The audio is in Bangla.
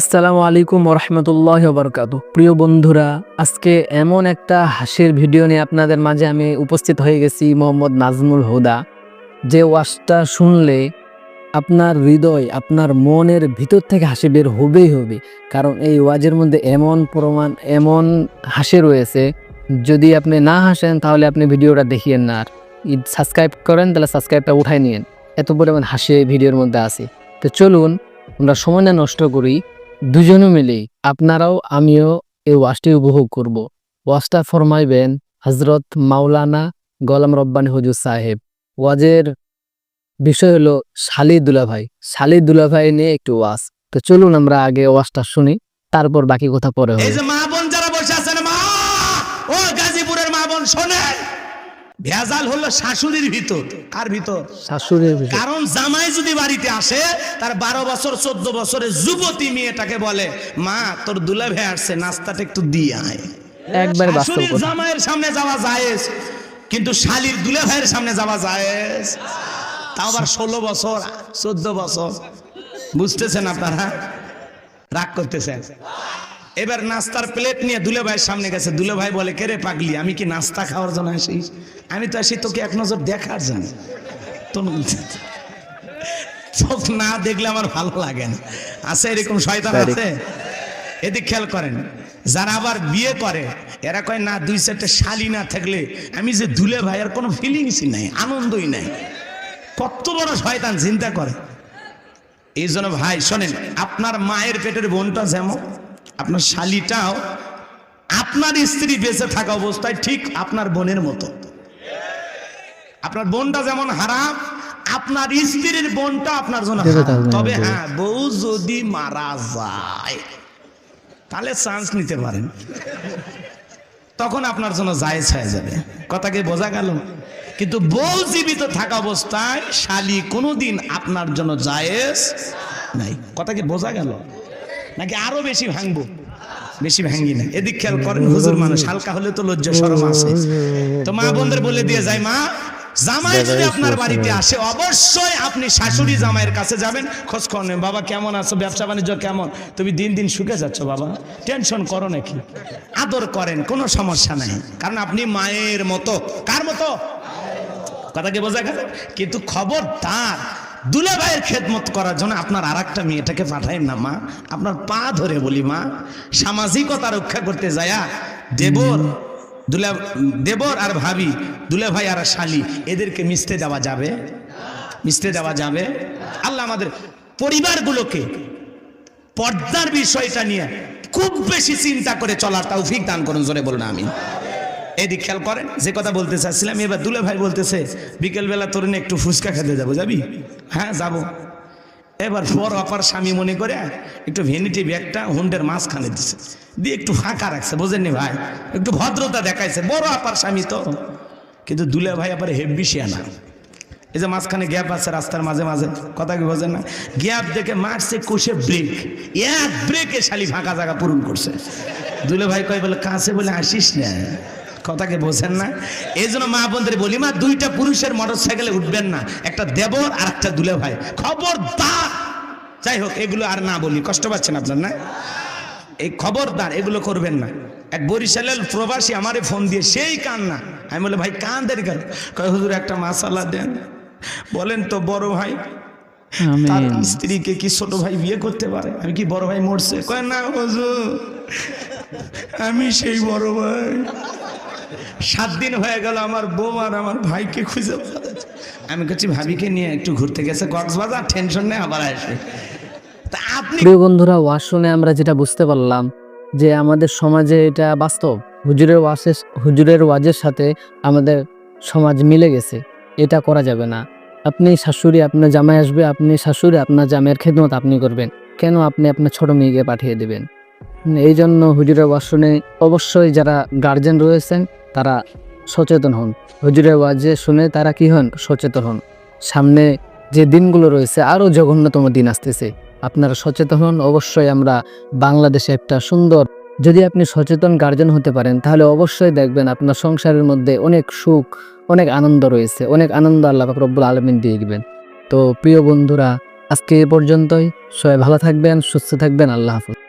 আসসালামু আলাইকুম রহমতুল্লাহ বরকাত প্রিয় বন্ধুরা, আজকে এমন একটা হাসির ভিডিও নিয়ে আপনাদের মাঝে আমি উপস্থিত হয়ে গেছি, মোহাম্মদ নাজমুল হুদা। যে ওয়াজটা শুনলে আপনার হৃদয়, আপনার মনের ভিতর থেকে হাসি বের হবেই হবে। কারণ এই ওয়াজের মধ্যে এমন প্রমাণ, এমন হাসি রয়েছে, যদি আপনি না হাসেন তাহলে আপনি ভিডিওটা দেখিয়েন না। আর সাবস্ক্রাইব করেন তাহলে সাবস্ক্রাইবটা উঠাই নিন এত পরিমাণ হাসি ভিডিওর মধ্যে আছে। তো চলুন, আমরা সময় না নষ্ট করি দুজনে মিলে আপনারাও আমিও এই ওয়াজটি উপভোগ করব। ওয়াজটা ফরমাইবেন হজরত মাওলানা গোলাম রব্বানি হুজুর সাহেব। ওয়াজের বিষয় হলো শালি দুলাভাই। শালি দুলাভাই নিয়ে একটু ওয়াজ। তো চলুন আমরা আগে ওয়াজটা শুনি, তারপর বাকি কথা পরে হবে। মা বোন যারা বসে আছেন মা, ও গাজীপুরের মা বোন শোনেন। ভেজাল হলো শাশুড়ির ভিতর। কার ভিতর? শাশুড়ির বিষয় কারণ জামাই যদি বাড়িতে আসে তার বারো বছর চোদ্দ বছরের যুবতী মেয়েটাকে বলে মা তোর দুলা ভাই আসছে নাস্তাটা একটু দিয়ে আয়। একবারে জামাইয়ের সামনে যাওয়া জায়েজ কিন্তু শালির দুলে ভাইয়ের সামনে যাওয়া জায়েজ। তাও আবার ষোলো বছর চোদ্দ বছর। বুঝতেছেন আপনারা? রাগ করতেছেন? এবার নাস্তার প্লেট নিয়ে দুলে ভাইয়ের সামনে গেছে। দুলে ভাই বলে কে রে পাগলি আমি কি নাস্তা খাওয়ার জন্য আসি? আমি তো আসি তোকে এক নজর দেখার জন্য। তো চোখ না দেখলে আমার ভালো লাগে না। আছে এরকম শয়তান আছে? এদিক খেয়াল করেন যারা আবার বিয়ে করে এরা কয় না দুই চারটে শালি না থাকলে আমি যে দুলে ভাইয়ের কোনো ফিলিংসই নাই আনন্দই নাই। কত বড় শয়তান চিন্তা করে। এই জন্য ভাই শোনেন আপনার মায়ের পেটের বোনটা যেমন আপনার শালিটাও আপনার স্ত্রী বেঁচে থাকা অবস্থায় ঠিক আপনার বোনের মতো। আপনার বোনটা যেমন হারাম আপনার স্ত্রীর বোনটা আপনার জন্য তবে হ্যাঁ বউ যদি মারা যায় তাহলে চান্স নিতে পারেন। তখন আপনার জন্য জায়েজ হয়ে যাবে। কথাকে বোঝা গেল? কিন্তু বউ জীবিত থাকা অবস্থায় শালি কোনোদিন আপনার জন্য জায়েজ নাই। কথাকে বোঝা গেল? নাকি আরও বেশি ভাঙবো? বেশি ভাঙ্গি না। এদিক খেয়াল করেন হুজুর মানুষ হালকা হলে তো লজ্জা সরম আছে। তো মা বোনদের বলে দিয়ে যায় মা জামাই যদি আপনার বাড়িতে আসে অবশ্যই আপনি শাশুড়ি জামাইয়ের কাছে যাবেন। খোঁজ খবর বাবা কেমন আছো? ব্যবসা বাণিজ্য কেমন? তুমি দিন দিন শুকে যাচ্ছ বাবা। টেনশন করো নাকি? আদর করেন কোনো সমস্যা নাই। কারণ আপনি মায়ের মতো। কার মতো? কথা কি বোঝা গেল? কিন্তু খবর তার দুলা ভাইয়ের খেদমত করার জন্য আপনার আর একটা মেয়েটাকে পাঠাইন না, মা। আপনার পা ধরে বলি, মা। সামাজিকতা রক্ষা করতে যায়া দেবর, দুলা, দেবর আর ভাবি দুলা ভাই আর শালি, এদেরকে মিশতে দেওয়া যাবে? মিশতে দেওয়া যাবে? আল্লাহ আমাদের পরিবারগুলোকে পর্দার বিষয়টা নিয়ে খুব বেশি চিন্তা করে চলার তাও ফিক দান করুন, জোরে বলুন আমি এদিক খেয়াল করেন, যে কথা বলতে চাচ্ছিলাম, এবার দুলে ভাই বলতেছে, বিকেলবেলা তোর একটু ফুচকা খেতে যাব। যাবি? হ্যাঁ যাব। এবার বড় অপার স্বামী মনে করে একটু ভেনিটি ব্যাগটা হুন্ডের মাঝখানে দিছে। দিয়ে একটু ফাঁকা রাখছে, বোঝেননি ভাই? একটু ভদ্রতা দেখাইছে, বড় আপার স্বামী তো। কিন্তু দুলে ভাই আবার হেব্বি শিয়ানা। এই যে মাঝখানে গ্যাপ আছে রাস্তার মাঝে মাঝে, কথা কি বোঝেন না? গ্যাপ দেখে মারছে কষে ব্রেক। এক ব্রেকে শালি ফাঁকা জায়গা পূরণ করছে। দুলে ভাই কয় বলে, কাছে বলে আসিস না? কথাকে বোঝেন না। এই জন্য মা বোনদের বলি মা দুইটা পুরুষের মোটর সাইকেলে উঠবেন না একটা দেবর আর একটা দুলে ভাই। খবরদার। যাই হোক এগুলো আর না বলি কষ্ট পাচ্ছেন আপনার না? এই খবরদার এগুলো করবেন না। এক বরিশালের প্রবাসী আমারে ফোন দিয়ে সেই কান্না। আমি বলে ভাই কান দেরি কেন? কয় হুজুর একটা মাসালা দেন। বলেন তো বড় ভাই তার স্ত্রীকে কি ছোট ভাই বিয়ে করতে পারে? আমি কি বড় ভাই মরছে? কয় না হুজুর আমি সেই বড় ভাই। সাত দিন হয়ে গেল আমার বউ আর আমার ভাইকে খুঁজে। আমি করছি ভাবিকে নিয়ে একটু ঘুরতে গেছে কক্সবাজার টেনশন নেই, আবার আসবে। প্রিয় বন্ধুরা, ওয়াজ শুনে আমরা যেটা বুঝতে পারলাম যে আমাদের সমাজে এটা বাস্তব। হুজুরের ওয়াজের হুজুরের ওয়াজের সাথে আমাদের সমাজ মিলে গেছে। এটা করা যাবে না। আপনি শাশুড়ি, আপনার জামাই আসবে, আপনি শাশুড়ি, আপনার জামাইয়ের খেদমত আপনি করবেন। কেন আপনি আপনার ছোট মেয়েকে পাঠিয়ে দেবেন? এই জন্য হুজুরের শুনে অবশ্যই যারা গার্জেন রয়েছেন, তারা সচেতন হন। হুজুরের ওয়াজে শুনে তারা কি হন? সচেতন হন। সামনে যে দিনগুলো রয়েছে, আরও জঘন্যতম দিন আসতেছে। আপনারা সচেতন হন, অবশ্যই আমরা বাংলাদেশে একটা সুন্দর, যদি আপনি সচেতন গার্জেন হতে পারেন, তাহলে অবশ্যই দেখবেন আপনার সংসারের মধ্যে অনেক সুখ, অনেক আনন্দ রয়েছে। অনেক আনন্দ আল্লাহ রব্বুল আলমিন দিয়ে দিবেন। তো প্রিয় বন্ধুরা, আজকে এ পর্যন্তই। সবাই ভালো থাকবেন, সুস্থ থাকবেন, আল্লাহ হাফিজ।